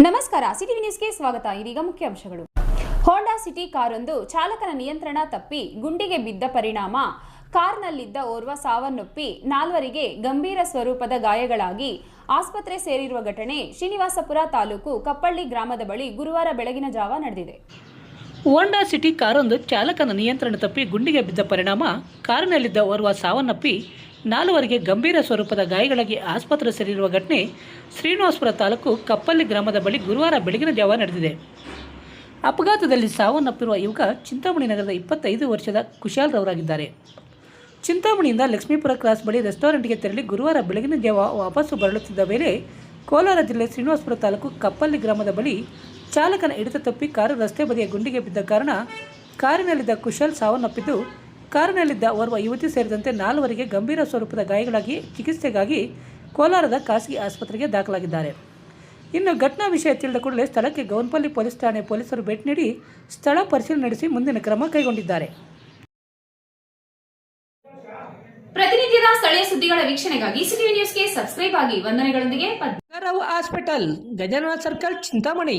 ನಮಸ್ಕಾರ. ಸಿಟಿ ನ್ಯೂಸ್ಗೆ ಸ್ವಾಗತ. ಇದೀಗ ಮುಖ್ಯ ಅಂಶಗಳು ಹೋಂಡಾ ಸಿಟಿ ಕಾರೊಂದು ಚಾಲಕನ ನಿಯಂತ್ರಣ ತಪ್ಪಿ ಗುಂಡಿಗೆ ಬಿದ್ದ ಪರಿಣಾಮ. ಕಾರ್ನಲ್ಲಿದ್ದ ಓರ್ವ ಸಾವನ್ನಪ್ಪಿ ನಾಲ್ವರಿಗೆ ಗಂಭೀರ ಸ್ವರೂಪದ ಗಾಯಗಳಾಗಿ ಆಸ್ಪತ್ರೆ ಸೇರಿರುವ ಘಟನೆ ಶ್ರೀನಿವಾಸಪುರ ತಾಲೂಕು ಕಪ್ಪಳ್ಳಿ ಗ್ರಾಮದ ಬಳಿ ಗುರುವಾರ ಬೆಳಗಿನ ಜಾವ ನಡೆದಿದೆ. ಹೋಂಡಾ ಸಿಟಿ ಕಾರೊಂದು ಚಾಲಕನ ನಿಯಂತ್ರಣ ತಪ್ಪಿ ಗುಂಡಿಗೆ ಬಿದ್ದ ಪರಿಣಾಮ. ಕಾರಿನಲ್ಲಿದ್ದ ಓರ್ವ ಸಾವನ್ನಪ್ಪಿ ನಾಲ್ವರಿಗೆ ಗಂಭೀರ ಸ್ವರೂಪದ ಗಾಯಗಳಾಗಿ ಆಸ್ಪತ್ರೆ ಸೇರಿರುವ ಘಟನೆ ಶ್ರೀನಿವಾಸಪುರ ತಾಲೂಕು ಕಪ್ಪಲ್ಲಿ ಗ್ರಾಮದ ಬಳಿ ಗುರುವಾರ ಬೆಳಗಿನ ಜಾವ ನಡೆದಿದೆ. ಅಪಘಾತದಲ್ಲಿ ಸಾವನ್ನಪ್ಪಿರುವ ಯುವಕ ಚಿಂತಾಮಣಿ ನಗರದ ಇಪ್ಪತ್ತೈದು ವರ್ಷದ ಕುಶಾಲ್ ರವರಾಗಿದ್ದಾರೆ ಚಿಂತಾಮಣಿಯಿಂದ ಲಕ್ಷ್ಮೀಪುರ ಕ್ರಾಸ್ ಬಳಿ ರೆಸ್ಟೋರೆಂಟ್ಗೆ ತೆರಳಿ ಗುರುವಾರ ಬೆಳಗಿನ ಜಾವ ವಾಪಸ್ಸು ಬರಳುತ್ತಿದ್ದ ವೇಳೆ ಕೋಲಾರ ಜಿಲ್ಲೆ ಶ್ರೀನಿವಾಸಪುರ ತಾಲೂಕು ಕಪ್ಪಲ್ಲಿ ಗ್ರಾಮದ ಬಳಿ ಚಾಲಕನ ಹಿಡಿತ ತಪ್ಪಿ ಕಾರು ರಸ್ತೆ ಬದಿಯ ಗುಂಡಿಗೆ ಬಿದ್ದ ಕಾರಣ ಕಾರಿನಲ್ಲಿದ್ದ ಕುಶಲ್ ಸಾವನ್ನಪ್ಪಿದ್ದು ಕಾರಿನಲ್ಲಿದ್ದ ಓರ್ವ ಯುವತಿ ಸೇರಿದಂತೆ ನಾಲ್ವರಿಗೆ ಗಂಭೀರ ಸ್ವರೂಪದ ಗಾಯಗಳಾಗಿ ಚಿಕಿತ್ಸೆಗಾಗಿ ಕೋಲಾರದ ಖಾಸಗಿ ಆಸ್ಪತ್ರೆಗೆ ದಾಖಲಾಗಿದ್ದಾರೆ. ಇನ್ನು ಘಟನಾ ವಿಷಯ ತಿಳಿದ ಕೂಡಲೇ ಸ್ಥಳಕ್ಕೆ ಗೌನ್ಪಲ್ಲಿ ಪೊಲೀಸ್ ಠಾಣೆ ಪೊಲೀಸರು ಭೇಟಿ ನೀಡಿ ಸ್ಥಳ ಪರಿಶೀಲನೆ ನಡೆಸಿ ಮುಂದಿನ ಕ್ರಮ ಕೈಗೊಂಡಿದ್ದಾರೆ. ಪ್ರತಿನಿತ್ಯದ ಸ್ಥಳೀಯ ಸುದ್ದಿಗಳ ವೀಕ್ಷಣೆಗಾಗಿ ಸಿಟಿ ನ್ಯೂಸ್ಗೆ ಸಬ್ಸ್ಕ್ರೈಬ್ ಆಗಿ. ವಂದನೆಗಳೊಂದಿಗೆ hospital Gajanana circle Chintamani.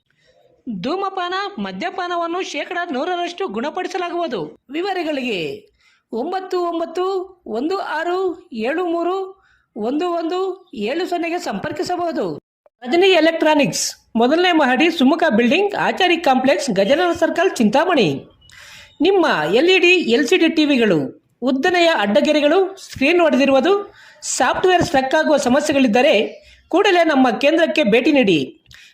ಧೂಮಪಾನ, ಮದ್ಯಪಾನವನ್ನು ಶೇಕಡ ನೂರರಷ್ಟು ಗುಣಪಡಿಸಲಾಗುವುದು. ವಿವರಗಳಿಗೆ ಒಂಬತ್ತು ಒಂಬತ್ತು ಒಂದು ಆರು ಏಳು ಮೂರು ಒಂದು ಒಂದು ಏಳು ಸೊನ್ನೆಗೆ ಸಂಪರ್ಕಿಸಬಹುದು. ರಜನಿ ಎಲೆಕ್ಟ್ರಾನಿಕ್ಸ್, ಮೊದಲನೇ ಮಹಡಿ Sumukha building, Achari complex, ಗಜನರ circle, Chintamani. ನಿಮ್ಮ L E D L C D ಟಿವಿಗಳು, ಉದ್ದನೆಯ ಅಡ್ಡಗೆರೆಗಳು, ಸ್ಕ್ರೀನ್ ಹೊಡೆದಿರುವುದು ಸಾಫ್ಟ್ವೇರ್ ಸ್ಟ್ರಕ್ ಆಗುವ ಸಮಸ್ಯೆಗಳಿದ್ದರೆ ಕೂಡಲೇ ನಮ್ಮ ಕೇಂದ್ರಕ್ಕೆ ಭೇಟಿ ನೀಡಿ.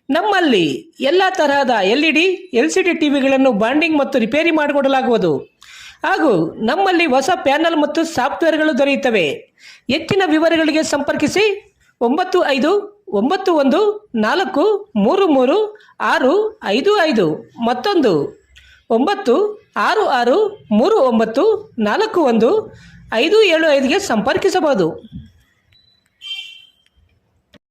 ನಮ್ಮಲ್ಲಿ ಎಲ್ಲ ತರಹದ L E D L C D ಟಿವಿಗಳನ್ನು bonding ಮತ್ತು ರಿಪೇರಿ ಮಾಡಿಕೊಡಲಾಗುವುದು. ಹಾಗೂ ನಮ್ಮಲ್ಲಿ ಹೊಸ ಪ್ಯಾನಲ್ ಮತ್ತು ಸಾಫ್ಟ್ವೇರ್ಗಳು ದೊರೆಯುತ್ತವೆ. ಹೆಚ್ಚಿನ ವಿವರಗಳಿಗೆ ಸಂಪರ್ಕಿಸಿ ಒಂಬತ್ತು ಐದು, ಒಂಬತ್ತು ಒಂದು, ನಾಲ್ಕು, ಮೂರು ಮೂರು, ಆರು, ಐದು ಐದು. ಮತ್ತೊಂದು, ಒಂಬತ್ತು ಆರು ಆರು, ಮೂರು ಒಂಬತ್ತು, ನಾಲ್ಕು ಒಂದು, ಐದು ಏಳು ಐದುಗೆ ಸಂಪರ್ಕಿಸಬಹುದು.